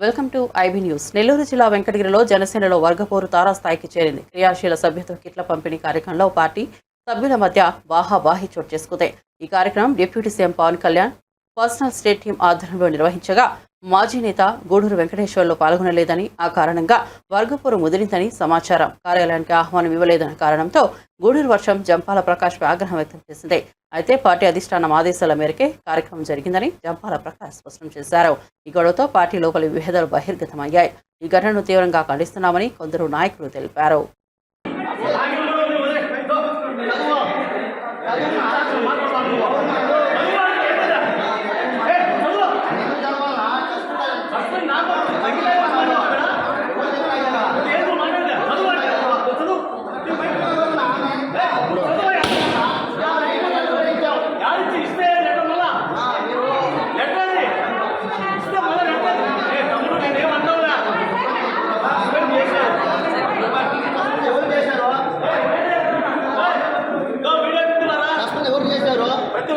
Welcome to IB news. Nellore జిల్లా వెంకటగిరిలో జనసేనలో వర్గపోరు తారాస్థాయికి చేరింది. క్రియాశీల సభ్యత్వ కిట్ల పంపిణీ కార్యక్రమంలో పార్టీ సభ్యుల మధ్య వాహావాహి చోటు చేసుకుంది. ఈ కార్యక్రమం deputy CM Pawan Kalyan personal state team ఆధ్వర్యంలో నిర్వహించగా మాజీ నేత గూడూరు వెంకటేశ్వర్లు పాల్గొనలేదని ఆ కారణంగా వర్గపోరు ముదిరిందని సమాచారం. కార్యాలయానికి ఆహ్వానం ఇవ్వలేదన్న కారణంతో గూడూరు వర్షం జంపాల ప్రకాష్ ఆగ్రహం వ్యక్తం చేసింది. అయితే పార్టీ అధిష్టానం ఆదేశాల మేరకే కార్యక్రమం జరిగిందని జంపాల ప్రకాష్ స్పష్టం చేశారు. ఈ గొడవతో పార్టీ లోపలి విభేదాలు బహిర్గతమయ్యాయి. ఈ ఘటనను తీవ్రంగా ఖండిస్తున్నామని కొందరు నాయకులు తెలిపారు.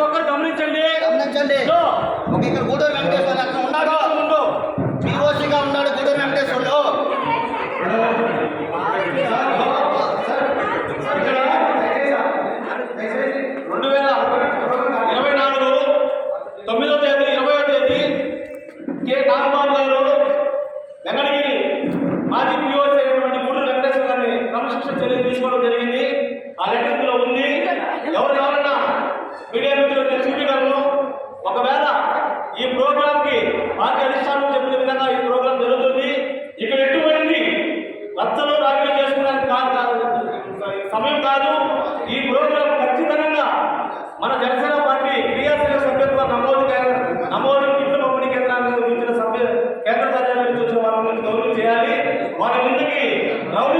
ఒక్కరు గమనించండి. గమనించండి. ఒక ఇక్కడ గూడూరు వెంకటేశ్వర అక్కడ ఉన్నాడు. ముందు. పీఓసీగా ఉన్నాడు గూడూరు వెంకటేశ్వర్లు. రెండు వేల ఇరవై నాలుగు తొమ్మిదో తేదీ ఇరవై తేదీ కె నాగబాబు సమయం కాదు. ఈ ప్రోగ్రాం ఖచ్చితంగా మన జనసేన పార్టీ క్రియాశీల సభ్యత్వ నమోదు నమోదు కిట్ల పంపిణీ కేంద్రాన్ని ఇచ్చిన సభ్య కేంద్ర కార్యాలయం నుంచి వచ్చిన వాళ్ళని గౌరవం చేయాలి. వారి ముందుకి రౌడీ